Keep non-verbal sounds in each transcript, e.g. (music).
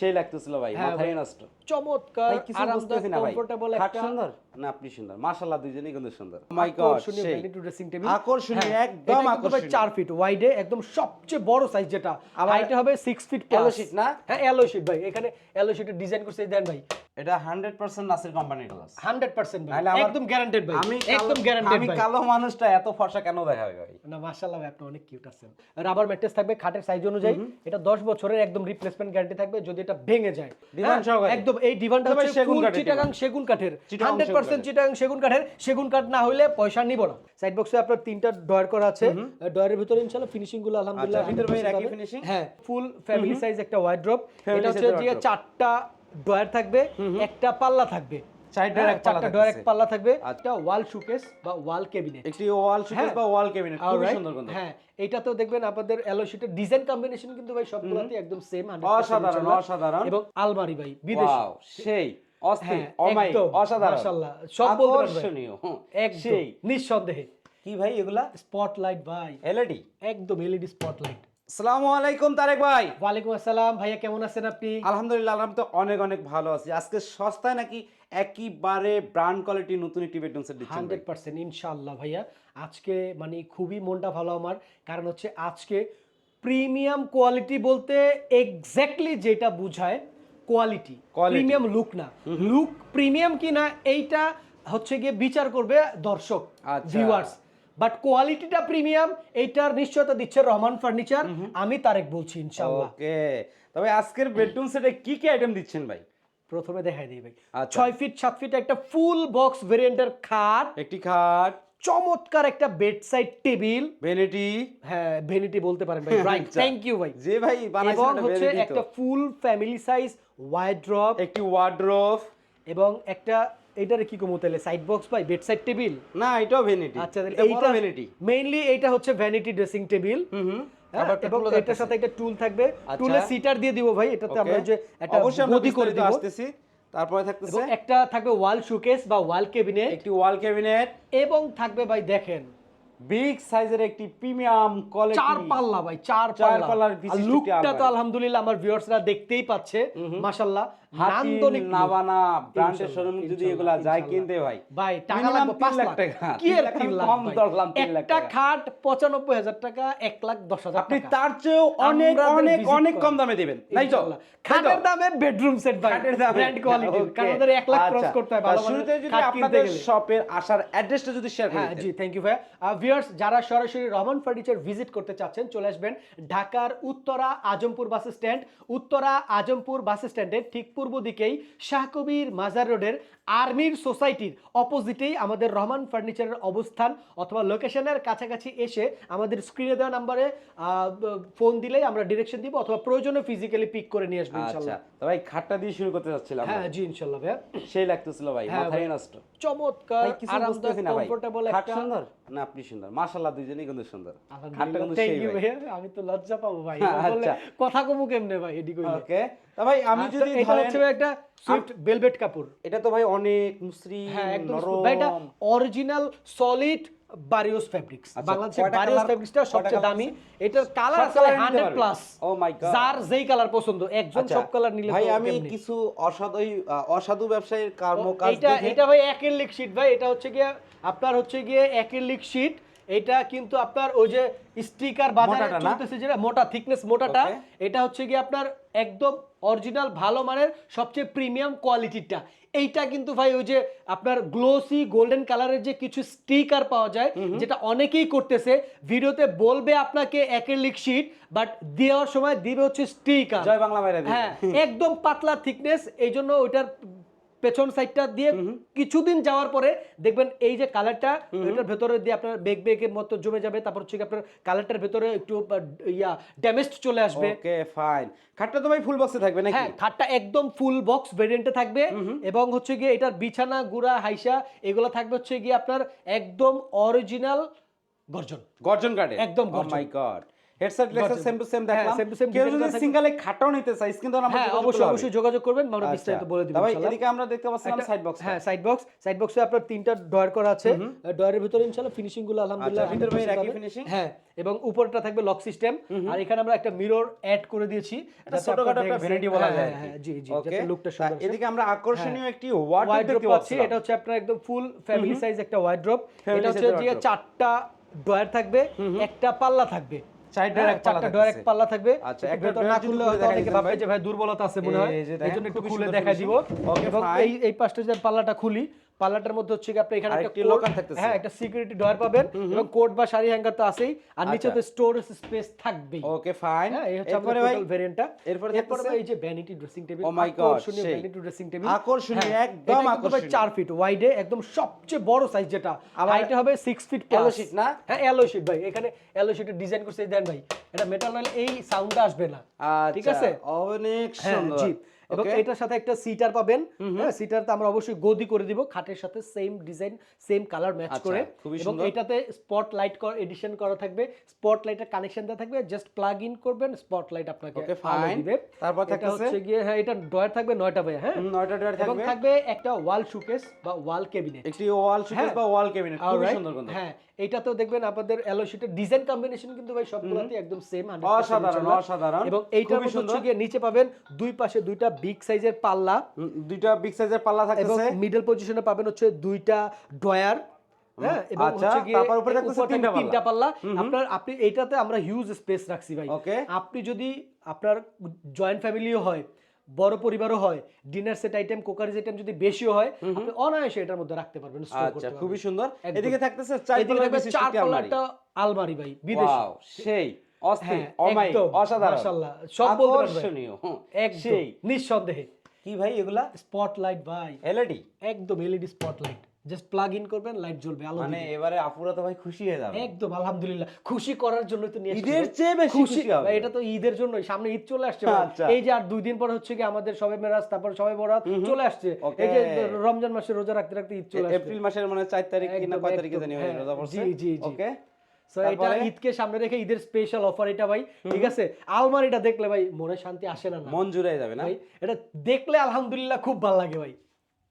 সেই লাগতেছিল ভাই হ্যাঁ মাথায় নষ্ট। চমৎকার আরামদায়ক কমফোর্টেবল একটা সুন্দর? না আপনি সুন্দর। মাশাআল্লাহ দুইজনেই কিন্তু সুন্দর। মাই গড আকর্ষণীয় সেই। ভ্যানিটি ড্রেসিং টেবিল আকর্ষণীয়, হ্যাঁ, একদম আকর্ষণীয়। 4 ফিট ওয়াইডে একদম সবচেয়ে বড় সাইজ যেটা। হাইটে হবে 6 ফিট yellow sheet না? হ্যাঁ এলো শীট ভাই। এখানে এলো শীটের ডিজাইন করছে দেন ভাই। এটা 100% নাসির কোম্পানির গ্লাস 100% ভাই। একদম গ্যারান্টেড ভাই। আমি একদম গ্যারান্টেড আমি কালো মানুষটা এত ফর্সা কেন দেখাবে ভাই? না মাশাআল্লাহ ভাই আপনি অনেক কিউট আছেন। রাবার ম্যাট্রেস থাকবে খাটের সাইজ অনুযায়ী। এটা 10 বছরের একদম রিপ্লেসমেন্ট গ্যারান্টি থাকবে। যদি এটা ভেঙে যায়। ডিভান হ্যাঁ, সহকারে? একদম এই ডিভানটা হচ্ছে সেগুন কাঠের চিটাগাং সেগুন কাঠের। চিটাগাং 100% চিটাগাং সেগুন কাঠের। সেগুন কাঠ না হলে পয়সা নিব না। সাইড বক্সে আপনার তিনটা ডয়ার করা আছে। ডয়ারের ভিতরে ইনশাআল্লাহ ফিনিশিংগুলো আলহামদুলিল্লাহ ভিতর ভাই 100% একই পাবে। হ্যাঁ ফুল ফ্যামিলি সাইজ একটা ওয়ার্ড্রপ এটা হচ্ছে যে চারটা ডয়ার থাকবে। একটা পাল্লা থাকবে। Side এক পাল্লা চারটা এক পাল্লা থাকবে। একটা ওয়াল শোকেস বা ওয়াল ক্যাবিনেট একটি ওয়াল শোকেস। বা ওয়াল ক্যাবিনেট খুবই সুন্দর কিন্তু হ্যাঁ এটা তো দেখবেন আপনাদের এলো শিটের ডিজাইন কম্বিনেশন কিন্তু ভাই সবগুলোতে একদম সেম অসাধারণ, অসাধারণ। এবং আলমারি ভাই বিদেশি। সেই অস্থির হ্যাঁ, সেই। নিঃসন্দেহে। কি ভাই এগুলা? স্পটলাইট ভাই। এলইডি একদম এলইডি স্পটলাইট আসসালামু আলাইকুম তারেক ভাই। ওয়ালাইকুম আসসালাম। ভাইয়া কেমন আছেন আপনি? আলহামদুলিল্লাহ আলহাম তো অনেক অনেক ভালো আছি। আজকে সস্তায় নাকি একেবারে ব্র্যান্ড কোয়ালিটি নতুন একটি বেডরুম সেট দিচ্ছেন ভাই। হান্ড্রেড পার্সেন্ট ইনশাল্লাহ ভাইয়া। আজকে মানে খুবই মনটা ভালো আমার। কারণ হচ্ছে আজকে প্রিমিয়াম কোয়ালিটি বলতে এক্স্যাক্টলি যেটা বুঝায় কোয়ালিটি প্রিমিয়াম লুক না। লুক প্রিমিয়াম কি না এইটা হচ্ছে গিয়ে বিচার করবে দর্শক আচ্ছা। ভিউয়ার্স বাট কোয়ালিটিটা প্রিমিয়াম এইটার নিশ্চয়তা দিচ্ছে রহমান ফার্নিচার আমি তারেক বলছি ইনশাল্লাহ ওকে তবে আজকের বেডরুম সেটে কি কি আইটেম দিচ্ছেন ভাই? প্রথমে দেখাই দিই ভাই। আচ্ছা। ছয় ফিট সাত ফিট একটা ফুল বক্স ভেরিয়েন্টের খাট। একটি খাট। চমৎকার একটা বেড সাইড টেবিল ভেনিটি হ্যাঁ ভেনিটি বলতে পারেন ভাই। রাইট। থ্যাংক ইউ ভাই। যে ভাই এবং হচ্ছে একটা full family size wardrobe একটি ওয়ার্ড্রোব এবং একটা এটারে কি কমো তাহলে? সাইড বক্স ভাই বেড সাইড টেবিল না এটাও ভেনিটি আচ্ছা তাহলে এটা এইটা ভেনিটি মেইনলি এইটা হচ্ছে ভ্যানিটি ড্রেসিং টেবিল হুম হ্যাঁ, এবং এটার সাথে একটা টুল থাকবে। আচ্ছা। টুলে সিটার দিয়ে দিব ভাই এটাতে আমরা যে একটা গদি করে দিব। আসতেছি। তারপরে থাকতেছে একটা থাকবে ওয়াল শোকেস বা ওয়াল ক্যাবিনেট একটি ওয়াল ক্যাবিনেট এবং থাকবে ভাই দেখেন। বিগ সাইজের একটি প্রিমিয়াম কোয়ালিটি চার পাল্লা ভাই চার চার পাল্লা। পাল্লার লুকটা তো আলহামদুলিল্লাহ আমার ভিউয়ার্সরা দেখতেই পাচ্ছে। মাশাআল্লাহ। নান্দনিক। নাবানা ব্র্যান্ডের শোরুম যদি এগুলা যায় কিনতে ভাই ভাই টাকা লাগবে 5 লাখ টাকা। কি এর 3 কম ভাই? ধরলাম, তিন লাখ টাকা। খাট 95000 টাকা 1 লাখ 10000 আপনি তার চেয়েও অনেক অনেক অনেক কম দামে দিবেন। তাই তো? খাটের দামে বেডরুম সেট ভাই খাটের দামে। ব্র্যান্ড কোয়ালিটি কারণ ওদের 1 লাখ ক্রস আচ্ছা, করতে হয় ভালো শুরুতে যদি আপনাদের শপের আসার অ্যাড্রেসটা যদি শেয়ার হ্যাঁ করেন জি থ্যাংক ইউ ভাইয়া। ভিউয়ার্স যারা সরাসরি রহমান ফার্নিচার ভিজিট করতে চাচ্ছেন চলে আসবেন ঢাকার Uttara Azampur bus stand Uttara Azampur bus স্ট্যান্ডের ঠিক পূর্ব দিকেই শাহকবির মাজার রোডের আর্মির সোসাইটির অপোজিটেই আমাদের রহমান ফার্নিচারের অবস্থান অথবা লোকেশনের কাছাকাছি এসে আমাদের স্ক্রিনে দেওয়া নাম্বারে ফোন দিলেই আমরা ডিরেকশন দিব অথবা প্রয়োজনে ফিজিক্যালি পিক করে নিয়ে আসব আচ্ছা ইনশাল্লাহ তো ভাই খাটটা দিয়ে শুরু করতে যাচ্ছিলাম হ্যাঁ জি ইনশাল্লাহ ভাইয়া। সেই লাগতেছিল ভাই হ্যাঁ মাথায় নষ্ট। চমৎকার ভাই কিছু বুঝতেছি আরামদায়ক না ভাই। কমফোর্টেবল খাট একটা সুন্দর? না আপনি সুন্দর। মাশাআল্লাহ দুইজনেই কিন্তু সুন্দর। খাটটা কিন্তু সেই ভাই। আমি তো লজ্জা পাবো ভাই। হ্যাঁ, বললে আচ্ছা। কথা কমু কেমনে ভাই এডি কইলে? ওকে তা ভাই আমি আচ্ছা, যদি এটা হচ্ছে ভাই একটা সুইফট ভেলভেট কাপড়। এটা তো ভাই অনেক মসৃণ হ্যাঁ একদম নরম smooth। ভাই এটা অরিজিনাল সলিড বারিওস ফেব্রিক্স আচ্ছা, বাংলাদেশের কয়টা বারিওস colour- ফেব্রিক্সটা কয়টা সবচেয়ে colour দামি এটার কালার সব আছে colour নিতে 100 পারবে? Plus Oh my God. যার যেই কালার পছন্দ একজন আচ্ছা, সব কালার নিলে ভাই তো আমি কেমনে? কিছু অসাধু আহ, অসাধু ব্যবসায়ীর কর্ম ও, কাজ এটা দেখে এটা ভাই শীট ভাই এটা হচ্ছে গিয়ে আপনার হচ্ছে গিয়ে অ্যাক্রিলিক শীট এটা কিন্তু আপনার ওই যে স্টিকার বাজারে মোটাটা না? চলতেছে যেটা মোটা থিকনেস মোটাটা Okay. এটা হচ্ছে গিয়ে আপনার একদম অরিজিনাল ভালো মানের সবচেয়ে প্রিমিয়াম কোয়ালিটিটা এইটা কিন্তু ভাই ওই যে আপনার গ্লোসি গোল্ডেন কালারের যে কিছু স্টিকার পাওয়া যায় যেটা অনেকেই করতেছে। ভিডিওতে বলবে আপনাকে অ্যাক্রিলিক শীট বাট দেওয়ার সময় দিবে হচ্ছে স্টিকার জয় বাংলা হ্যাঁ একদম পাতলা থিকনেস এই জন্য ওইটার পেছন সাইডটা দিয়ে কিছুদিন যাওয়ার পরে দেখবেন এই যে কালারটা এটার ভেতরে দিয়ে আপনার বেগ বেগের মতো জমে যাবে। তারপর হচ্ছে আপনার কালারটার ভেতরে একটু ইয়া ড্যামেজ চলে আসবে। ওকে ফাইন খাটটা তো ভাই ফুল বক্সে থাকবে নাকি? হ্যাঁ খাটটা একদম ফুল বক্স ভেরিয়েন্টে থাকবে। এবং হচ্ছে গিয়ে এটার বিছানা গুড়া হাইসা এগুলো থাকবে হচ্ছে গিয়ে আপনার একদম অরিজিনাল গর্জন। গর্জন কাটে একদম। My God headset Lexus same to same হ্যাঁ, দেখলাম। same to same কেউ যদি। খাটাও নিতে চাই স্ক্রিন হ্যাঁ অবশ্যই অবশ্যই যোগাযোগ করবেন আমরা বিস্তারিত বলে দিব ভাই এদিকে আমরা দেখতে পাচ্ছিলাম সাইড বক্স হ্যাঁ সাইড বক্স সাইড বক্সে আপনার তিনটা ডয়ার করা আছে। ডয়ারের ভিতরে ইনশাআল্লাহ ফিনিশিংগুলো আলহামদুলিল্লাহ আচ্ছা, ভিতরে ভাই 100% একই পাবে। হ্যাঁ এবং উপরটা থাকবে লক সিস্টেম আর এখানে আমরা একটা মিরর অ্যাড করে দিয়েছি। এটা ছোটখাটো একটা ভ্যানিটি বলা হ্যাঁ, যায় হ্যাঁ, জি জি যাতে লুকটা সুন্দর। এদিকে আমরা আকর্ষণীয় একটি ওয়ার্ডরোব দেখতে পাচ্ছি। এটা হচ্ছে আপনার একদম ফুল ফ্যামিলি সাইজ একটা Family এটা হচ্ছে যে চারটা ডয়ার থাকবে একটা পাল্লা থাকবে। হ্যাঁ, এক পাল্লা চারটা এক পাল্লা থাকবে। আচ্ছা, একটা ভেতর না খুললে হয়তো অনেকে দিতেন ভাই। যে ভাই দুর্বলতা আছে মনে হয়। একটু খুলে দেখা দেখাই দিব। এবং এই এই পাশটা যদি পাল্লাটা খুলি পাল্লাটার মধ্যে হচ্ছে আপনি এখানে একটা locker থাকতেছে। হ্যাঁ একটা সিকিউরিটি ডয়ার পাবেন এবং কোড বা শাড়ি হ্যাঙ্গার তো আছেই। আর নিচে আচ্ছা। তো স্টোরেজ স্পেস থাকবেই। ওকে ফাইন হ্যাঁ এই হচ্ছে এরপরে আমাদের ভাই ভেরিয়েন্টটা এরপরে এরপরে এই যে vanity dressing table Oh my God, আকর্ষণীয় ভ্যানিটি ড্রেসিং টেবিল আকর্ষণীয়, হ্যাঁ, একদম আকর্ষণীয়। 4 ফিট ওয়াইডে একদম সবচেয়ে বড় সাইজ যেটা। হাইটে হবে 6 ফিট yellow sheet না? হ্যাঁ এলো শিট ভাই। এখানে এলো শিটের ডিজাইন করছে এই দেন ভাই। এটা মেটাল নইলে এই সাউন্ডটা আসবে না। ঠিক আচ্ছা, আছে? অনেক হ্যাঁ, সুন্দর। এবং এটার সাথে একটা সিটার পাবেন। হ্যাঁ সিটারতে আমরা অবশ্যই গদি করে দিব খাটের সাথে same design same colour match করে। এবং এটাতে স্পট লাইট এডিশন করা থাকবে স্পট লাইটের কানেকশন দেওয়া থাকবে জাস্ট প্লাগ ইন করবেন স্পট লাইট আপনাকে আলো fine. দিবে। তারপর এটা? হচ্ছে গিয়ে হ্যাঁ এটা ডয়ার থাকবে নয়টা ভাই হ্যাঁ? হুম, নয়টা ডয়ার এবং থাকবে। থাকবে একটা ওয়াল শোকেস বা ওয়াল ক্যাবিনেট একটি ওয়াল শোকেস হ্যাঁ। বা ওয়াল ক্যাবিনেট Alright, সুন্দর কিন্তু। হ্যাঁ এইটাতেও দেখবেন আপনাদের এলো শিটের ডিজাইন কম্বিনেশন কিন্তু ভাই সবগুলোতে একদম সেম অসাধারণ, অসাধারণ। এবং এইটার খুবই মধ্যে হচ্ছে সুন্দর। গিয়ে নিচে পাবেন দুই পাশে দুইটা বিগ সাইজের পাল্লা দুইটা বিগ সাইজের পাল্লা এবং থাকতেছে। মিডল পজিশনে পাবেন হচ্ছে দুইটা ডয়ার হ্যাঁ এবং আচ্ছা, হচ্ছে গিয়ে তিনটা পাল্লা। আপনার আপনি এইটাতে আমরা হিউজ স্পেস রাখছি ভাই। আপনি যদি আপনার জয়েন্ট ফ্যামিলিও হয় বড় পরিবারও হয় dinner set item crockery item যদি বেশিও হয় আপনি অনায়াসে এটার মধ্যে রাখতে পারবেন আচ্ছা খুবই সুন্দর। এদিকে থাকতেছে চার আলমারি। ভাই বিদেশি। সেই। অস্থির হ্যাঁ, অসাধারণ। মাশাআল্লাহ, সব আকর্ষণীয় একদম নিঃসন্দেহে। কি ভাই এগুলা? স্পটলাইট ভাই। এলইডি একদম LED spotlight just plug in করবেন লাইট জ্বলবে আলো মানে এবারে আপুরা তো ভাই খুশি হয়ে যাবে। একদম আলহামদুলিল্লাহ। খুশি করার জন্য তো নিয়ে ঈদের চেয়ে বেশি খুশি হবে। এটা তো ঈদের জন্য সামনে ঈদ চলে আসছে আচ্ছা। এই যে আর দুই দিন পর হচ্ছে কি আমাদের সবে মেরাজ তারপর সবে বরাত চলে আসছে। এই যে রমজান মাসে রোজা রাখতে রাখতে ঈদ চলে আসছে। এপ্রিল মাসের মানে চার তারিখ কয় তারিখে জানি হ্যাঁ, রোজা পড়ছে? জি, জি, জি। ওকে। এটা ঈদকে সামনে রেখে ঈদের স্পেশাল অফার এটা ভাই ঠিক আছে? আলমারিটা দেখলে ভাই মনে শান্তি আসে না মন জুড়ে যাবে না? ভাই এটা দেখলে আলহামদুলিল্লাহ খুব ভালো লাগে ভাই।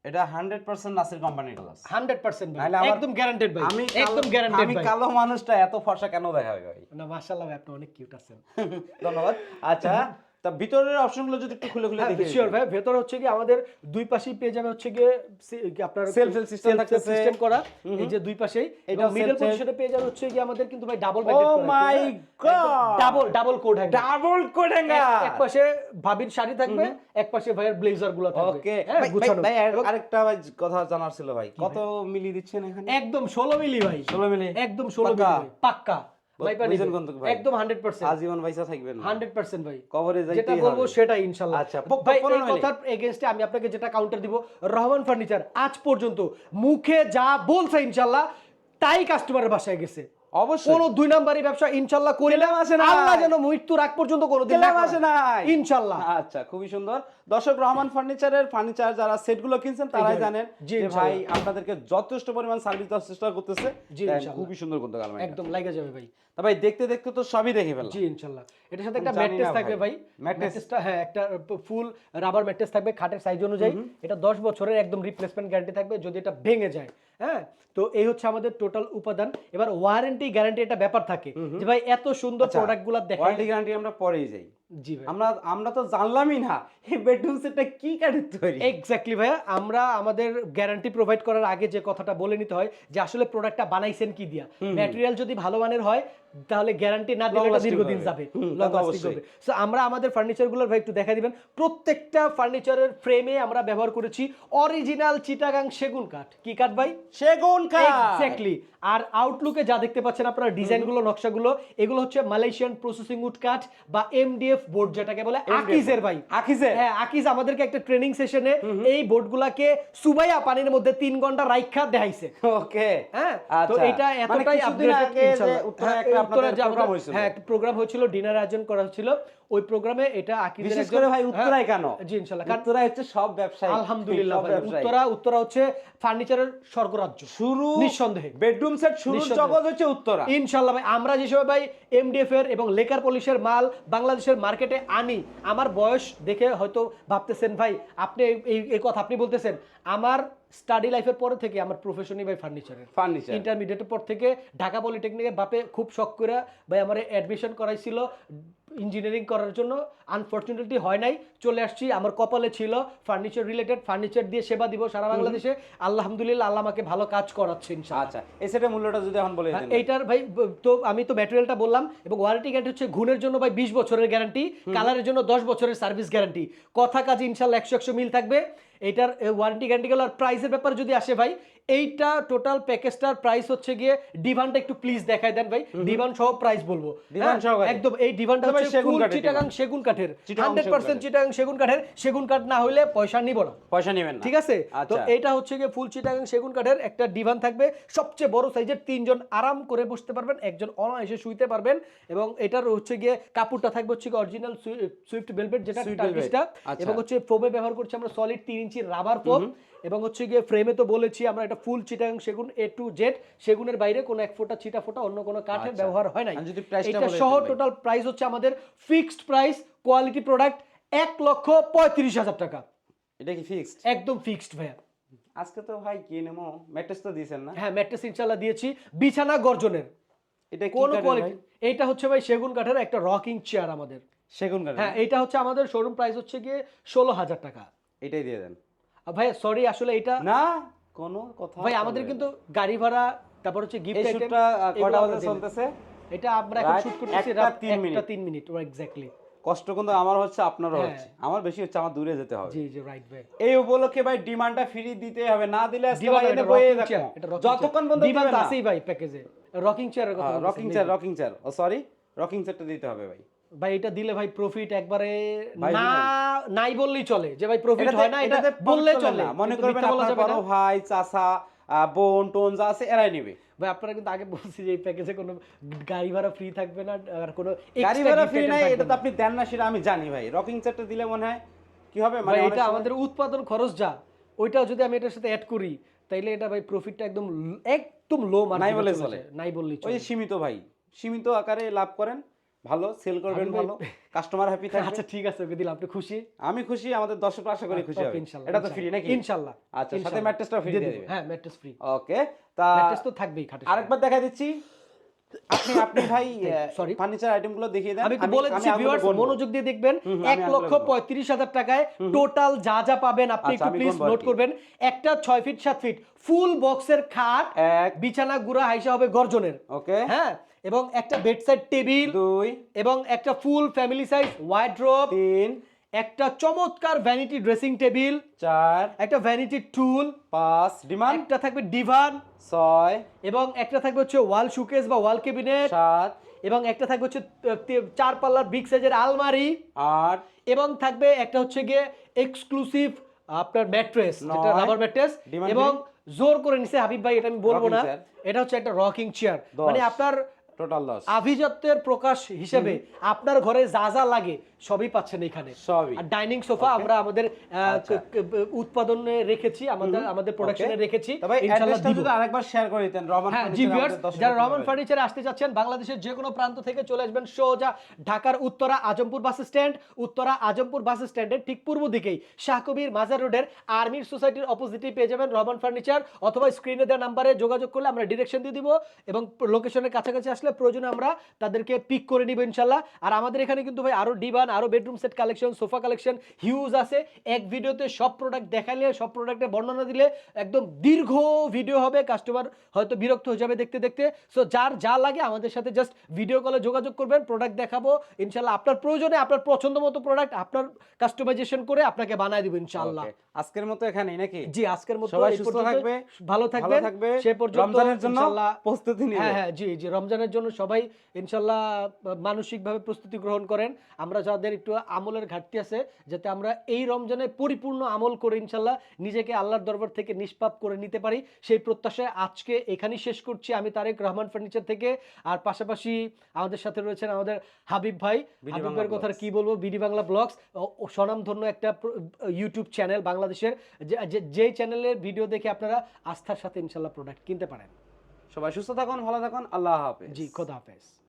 এটা 100% নাসির কোম্পানির গ্লাস হান্ড্রেড পার্সেন্ট ভাই নাহলে একদম গ্যারান্টেড ভাই আমি একদম গ্যারান্টেড আমি কালো মানুষটা এত ফর্সা কেন দেখাবে ভাই? না মাশাআল্লাহ ভাই আপনি অনেক কিউট আছেন। (laughs) ধন্যবাদ। আচ্ছা (laughs) তা ভিতরের অপশনগুলো যদি একটু খুলে খুলে দেখি শিওর ভাই ভেতরে হচ্ছে কি আমাদের দুই পাশেই পেয়ে যাবে হচ্ছে কি আপনার self system থাকতেছে। সিস্টেম করা। এই যে দুই পাশেই। এটা মিডল পজিশনে পেয়ে যাবে হচ্ছে কি আমাদের কিন্তু ভাই double Oh my God! Double double coat hanger double কোডেঙ্গা এক পাশে ভাবির শাড়ি থাকবে এক পাশে ভাইয়ের ব্লেজারগুলো থাকবে। ওকে হ্যাঁ, ভাই আরেকটা ভাই কথা জানার ছিল ভাই। কত মিলি দিচ্ছেন এখানে? একদম 16 মিলি ভাই। 16 মিলি। একদম 16 মিলি পাক্কা? ভাই, পাক্কা ভাই পানি বুঝেন ভাই। কোন থেকে ভাই? একদম 100% আজীবন পয়সা থাকবেন 100% ভাই। কভারে যেটা বলব সেটাই ইনশাল্লাহ। আচ্ছা, ভাই এই কথার এগেইনস্টে আমি আপনাকে যেটা কাউন্টার দিব রহমান ফার্নিচার আজ পর্যন্ত মুখে যা বলছে ইনশাল্লাহ তাই কাস্টমারের বাসায় গেছে। অবশ্যই। কোন দুই নাম্বারই ব্যবসা ইনশাল্লাহ করি আসে নাই। আল্লাহ যেন মৃত্যুর আগ পর্যন্ত কোনোদিন কেলাম আসে নাই। ইনশাল্লাহ। আচ্ছা খুবই সুন্দর। দর্শক রহমান ফার্নিচারের ফার্নিচার যারা সেটগুলো কিনছেন তারাই জানেন যে ভাই আপনাদেরকে যথেষ্ট পরিমাণ সার্ভিস দেওয়ার চেষ্টা করতেছে। খুবই সুন্দর আলমারি একদম লাগা যাবে ভাই। ভাই দেখতে দেখতে তো সবই দেখে ফেললাম। জি ইনশাল্লাহ। এটার সাথে একটা ম্যাট্রেস থাকবে ভাই। ভাই। ম্যাট্রেসটা হ্যাঁ একটা ফুল রাবার ম্যাট্রেস থাকবে খাটের সাইজ অনুযায়ী। এটা 10 বছরের একদম রিপ্লেসমেন্ট গ্যারান্টি থাকবে যদি এটা ভেঙে যায়। হ্যাঁ তো এই হচ্ছে আমাদের টোটাল উপাদান। এবার ওয়ারেন্টি গ্যারান্টি এটা ব্যাপার থাকে যে ভাই এত সুন্দর প্রোডাক্টগুলো দেখেন। ওয়ারেন্টি গ্যারান্টি আমরা পরেই যাই। জি ভাই। আমরা আমরা তো জানলামই না এই বেডরুম সেটটা কি কাঠের তৈরি। এক্স্যাক্টলি ভাইয়া আমরা আমাদের গ্যারান্টি প্রোভাইড করার আগে যে কথাটা বলে নিতে হয় যে আসলে প্রোডাক্টটা বানাইছেন কি দিয়া। ম্যাটেরিয়াল যদি ভালো মানের হয় তাহলে গ্যারান্টি না দিলে এটা দীর্ঘদিন যাবে। লং লাস্টিং অবশ্যই। সো আমরা আমাদের ফার্নিচারগুলোর ভাই একটু দেখা দিবেন। প্রত্যেকটা ফার্নিচারের ফ্রেমে আমরা ব্যবহার করেছি অরিজিনাল চিটাগাং সেগুন কাঠ। কি কাঠ ভাই? সেগুন কাঠ! এক্স্যাক্টলি আর আউটলুকে যা দেখতে পাচ্ছেন আপনারা ডিজাইনগুলো নকশাগুলো এগুলো হচ্ছে মালয়েশিয়ান প্রসেসিং উড কাঠ বা এমডিএফ বোর্ড যেটাকে বলে আকিজের ভাই। আকিজের? হ্যাঁ আকিজ আমাদেরকে একটা ট্রেনিং সেশনে এই বোর্ডগুলাকে সুবাইয়া পানির মধ্যে তিন ঘণ্টা রাইখা দেখাইছে। ওকে। হ্যাঁ তো আচ্ছা। এটা মানে এতটাই আপডেট একটা আপনাদের হয়েছিল। হ্যাঁ প্রোগ্রাম হয়েছিল ডিনার আয়োজন করা হয়েছিল। ওই প্রোগ্রামে এটা আকিদের বিশেষ করে ভাই হ্যাঁ, উত্তরায় কেন? জি ইনশাল্লাহ কারণ উত্তরায় হচ্ছে সব ব্যবসায়ী আলহামদুলিল্লাহ ভাই, উত্তরা উত্তরা হচ্ছে ফার্নিচারের স্বর্গরাজ্য। শুরু নিঃসন্দেহে। বেডরুম সেট নিঃসন্দেহে। জগৎ হচ্ছে উত্তরা। ইনশাল্লাহ ভাই আমরা যে সময় ভাই এমডিএফ এর এবং লেকার পলিশের মাল বাংলাদেশের মার্কেটে আনি আমার বয়স দেখে হয়তো ভাবতেছেন ভাই আপনি এই- এই এই কথা আপনি বলতেছেন আমার স্টাডি লাইফের পরে থেকে আমার প্রফেশনই ভাই ফার্নিচারের ফার্নিচার ইন্টারমিডিয়েটের পর থেকে ঢাকা পলিটেকনিকে বাপে খুব শখ করে ভাই আমার অ্যাডমিশন করাইছিল ইঞ্জিনিয়ারিং করার জন্য আনফর্চুনেটলি হয় নাই। চলে আসছি আমার কপালে ছিল ফার্নিচার রিলেটেড ফার্নিচার দিয়ে সেবা দিব সারা বাংলাদেশে। আলহামদুলিল্লাহ আল্লাহ আমাকে ভালো কাজ করাচ্ছে আচ্ছা এই সেটের মূল্যটা যদি এখন বলে হ্যাঁ, এইটার ভাই তো আমি তো ম্যাটেরিয়ালটা বললাম এবং ওয়ারেন্টি গ্যারান্টি হচ্ছে ঘুণের জন্য ভাই বিশ বছরের গ্যারান্টি কালারের জন্য দশ বছরের সার্ভিস গ্যারান্টি কথা কাজ ইনশাল্লাহ একশো একশো মিল থাকবে। এটার ওয়ারেন্টি গ্যারান্টি গেল আর প্রাইসের ব্যাপারে যদি আসে ভাই এইটা টোটাল প্যাকেজটার প্রাইস হচ্ছে গিয়ে ডিভানটা একটু প্লিজ দেখাই দেন ভাই। ডিভান সহ প্রাইস বলব। ডিভান হ্যাঁ, একদম এই ডিভানটা হচ্ছে চিটাগাং সেগুন কাঠের। Hundred percent. চিটাগাং সেগুন কাঠের। সেগুন কাঠ না হলে পয়সা নিব না। পয়সা নেবেন না। ঠিক আছে? তো আচ্ছা। এটা হচ্ছে গিয়ে ফুল চিটাগাং সেগুন কাঠের একটা ডিভান থাকবে। সবচেয়ে বড় সাইজের তিনজন আরাম করে বসতে পারবেন একজন অনায়াসে শুইতে পারবেন এবং এটার হচ্ছে গিয়ে কাপড়টা থাকবে হচ্ছে অরিজিনাল সুইফট ভেলভেট যেটা আচ্ছা। এবং হচ্ছে ফোমে ব্যবহার করছি আমরা সলিড তিন ইঞ্চি রাবার ফোম এবং হচ্ছে গিয়ে ফ্রেমে তো বলেছি আমরা এটা ফুল চিটাগাং সেগুন এ টু জেড সেগুনের বাইরে কোনো এক ফোঁটা চিটা ফোঁটা অন্য কোনো কাঠের আচ্ছা। ব্যবহার হয় যদি এটা সহ টোটাল প্রাইস হচ্ছে আমাদের ফিক্সড প্রাইস কোয়ালিটি প্রোডাক্ট এক লক্ষ পঁয়ত্রিশ হাজার টাকা। এটা কি ফিক্সড একদম ফিক্সড ভাইয়া। আজকে তো ভাই কি নেমো? ম্যাট্রেস তো দিয়েছেন না? হ্যাঁ ম্যাট্রেস ইনশাল্লাহ দিয়েছি। বিছানা গর্জনের। এটা কোন কোয়ালিটি এটা হচ্ছে ভাই সেগুন কাঠের একটা রকিং চেয়ার আমাদের। সেগুন কাঠ হ্যাঁ এটা হচ্ছে আমাদের শোরুম প্রাইস হচ্ছে গিয়ে ষোলো হাজার টাকা। এটাই দিয়ে দেন। ভাই সরি আসলে এটা না কোনো কথা ভাই আমাদের কিন্তু গাড়ি ভাড়া তারপর হচ্ছে গিফট এই শুটটা কয়টা বাজে চলতেছে? এটা আমরা এখন শুট করতেছি রাত তিন একটা মিনিট। তিন মিনিট এক্স্যাক্টলি কষ্ট কিন্তু আমার হচ্ছে আপনারও হ্যাঁ। হচ্ছে। আমার বেশি হচ্ছে আমার দূরে যেতে হবে। জি জি রাইট ভাই। এই উপলক্ষে ভাই ডিমান্ডটা ফ্রি দিতে হবে না দিলে আজকে ভাই এটা বইয়ে দেখো। যতক্ষণ। পর্যন্ত দিবেন আছেই ভাই প্যাকেজে রকিং চেয়ারের কথা রকিং চেয়ার রকিং চেয়ার ও সরি রকিং চেয়ারটা দিতে হবে ভাই। ভাই এটা দিলে ভাই প্রফিট একবারে না নাই বললেই চলে। যে ভাই প্রফিট হয় না এটা এটাতে বললে চলে মনে করবেন আপনার বড় ভাই চাচা বোন টোন যা আছে এরাই নেবে। ভাই আপনারা কিন্তু আগে বলছি যে এই প্যাকেজে কোনো গাড়ি ভাড়া ফ্রি থাকবে না আর কোনো গাড়ি ভাড়া ফ্রি নাই এটা তো আপনি দেন না সেটা আমি জানি ভাই। রকিং চেয়ারটা দিলে মনে হয় কি হবে? মানে এটা আমাদের উৎপাদন খরচ যা। ওইটাও যদি আমি এটার সাথে অ্যাড করি তাইলে এটা ভাই প্রফিটটা একদম একদম লো মানে নাই বলে চলে। নাই বললেই ওই সীমিত ভাই। সীমিত আকারে লাভ করেন। ভালো সেল করবেন ভালো কাস্টমার হ্যাপি থাকবে আচ্ছা ঠিক আছে ওকে দিলাম আপনি খুশি? আমি খুশি আমাদের দর্শক আশা করি খুশি হবে। ইনশাল্লাহ, এটা তো ফ্রি নাকি? ইনশাল্লাহ আচ্ছা সাথে ম্যাট্রেসটা ফ্রি দিয়ে দিবেন। হ্যাঁ ম্যাট্রেস ফ্রি ওকে তা ম্যাট্রেস তো থাকবেই খাটে আরেকবার দেখা দিচ্ছি। আপনি আপনি ভাই (coughs) Sorry. ফার্নিচার আইটেমগুলো দেখিয়ে দেন। আমি বলে দিচ্ছি ভিউয়ার্স মনোযোগ দিয়ে দেখবেন হুম, হুম, এক লক্ষ আঙুলে গুনবো। পঁয়ত্রিশ হাজার টাকায় টোটাল যা যা পাবেন আপনি আচ্ছা, একটু প্লিজ নোট করবেন। একটা ছয় ফিট সাত ফিট ফুল বক্সের খাট বিছানা গুড়া হাইসা হবে গর্জনের। ওকে। হ্যাঁ এবং একটা বেডসাইড টেবিল দুই এবং একটা ফুল ফ্যামিলি সাইজ ওয়াইড্রোব তিন একটা চমৎকার ভ্যানিটি ড্রেসিং টেবিল চার একটা ভ্যানিটি টুল পাঁচ ডিমান্ড? একটা থাকবে ডিভান ছয় এবং একটা থাকবে হচ্ছে ওয়াল শুকেস বা ওয়াল ক্যাবিনেট সাত এবং একটা থাকবে হচ্ছে চার পাল্লার বিগ সাইজের আলমারি আট এবং থাকবে একটা হচ্ছে গিয়ে এক্সক্লুসিভ আপনার ম্যাট্রেস যেটা রাবার ম্যাট্রেস এবং জোর করে নিছে হাবিব ভাই এটা আমি বলব না। এটা হচ্ছে একটা রকিং চেয়ার মানে আপনার টোটাল দশ আভিজাত্যের প্রকাশ হিসেবে আপনার ঘরে যা যা লাগে সবই পাচ্ছেন এখানে। সবই। আর ডাইনিং সোফা আমরা আমাদের আচ্ছা। উৎপাদনে রেখেছি আমাদের আমাদের প্রোডাকশনে রেখেছি। তবে ইনশাআল্লাহ যদি আরেকবার শেয়ার করে দিতেন রহমান হ্যাঁ জি ভিউয়ার্স যারা রহমান ফার্নিচারে আসতে চাচ্ছেন বাংলাদেশের যে কোনো প্রান্ত থেকে চলে আসবেন সোজা ঢাকার Uttara Azampur bus stand. Uttara Azampur bus স্ট্যান্ডের ঠিক পূর্ব দিকেই শাহকবির মাজার রোডের আর্মির সোসাইটির অপোজিটেই পেয়ে যাবেন রহমান ফার্নিচার অথবা স্ক্রিনে দেওয়া নাম্বারে যোগাযোগ করলে আমরা ডিরেকশন দিয়ে দিব এবং লোকেশনের কাছাকাছি আসলে প্রয়োজনে আমরা তাদেরকে পিক করে নিব ইনশাল্লাহ আর আমাদের এখানে কিন্তু ভাই আরও ডিভান আরও bedroom set collection sofa collection huge আছে। এক ভিডিওতে সব প্রোডাক্ট দেখালে সব প্রোডাক্টের বর্ণনা দিলে একদম দীর্ঘ ভিডিও হবে কাস্টমার হয়তো বিরক্ত হয়ে যাবে দেখতে দেখতে। সো যার যা লাগে আমাদের সাথে জাস্ট ভিডিও কলে যোগাযোগ করবেন প্রোডাক্ট দেখাবো ইনশাল্লাহ আপনার প্রয়োজনে আপনার পছন্দ মতো প্রোডাক্ট আপনার কাস্টমাইজেশন করে আপনাকে বানায় দিব ইনশাল্লাহ আজকের মতো এখানেই নাকি? জি আজকের মতো সবাই সুস্থ থাকবে, ভালো থাকবে। সে পর্যন্ত রমজানের জন্য প্রস্তুতি নিবে হ্যাঁ হ্যাঁ জি জি রমজানের জন্য জন্য সবাই ইনশাল্লাহ মানসিকভাবে প্রস্তুতি গ্রহণ করেন। আমরা যাদের একটু আমলের ঘাটতি আছে যাতে আমরা এই রমজানে পরিপূর্ণ আমল করে ইনশাল্লাহ নিজেকে আল্লাহর দরবার থেকে নিষ্পাপ করে নিতে পারি। সেই প্রত্যাশায় আজকে এখানেই শেষ করছি। আমি তারেক রহমান ফার্নিচার থেকে আর পাশাপাশি আমাদের সাথে রয়েছেন আমাদের হাবিব ভাই। বিডি হাবিব কথা কি বলব? বিডি বাংলা ব্লগস স্বনামধন্য একটা ইউটিউব চ্যানেল বাংলাদেশের যে- চ্যানেলের ভিডিও দেখে আপনারা আস্থার সাথে ইনশাল্লাহ প্রোডাক্ট কিনতে পারেন। সবাই সুস্থ থাকুন ভালো থাকুন আল্লাহ হাফেজ। জি খোদা হাফেজ।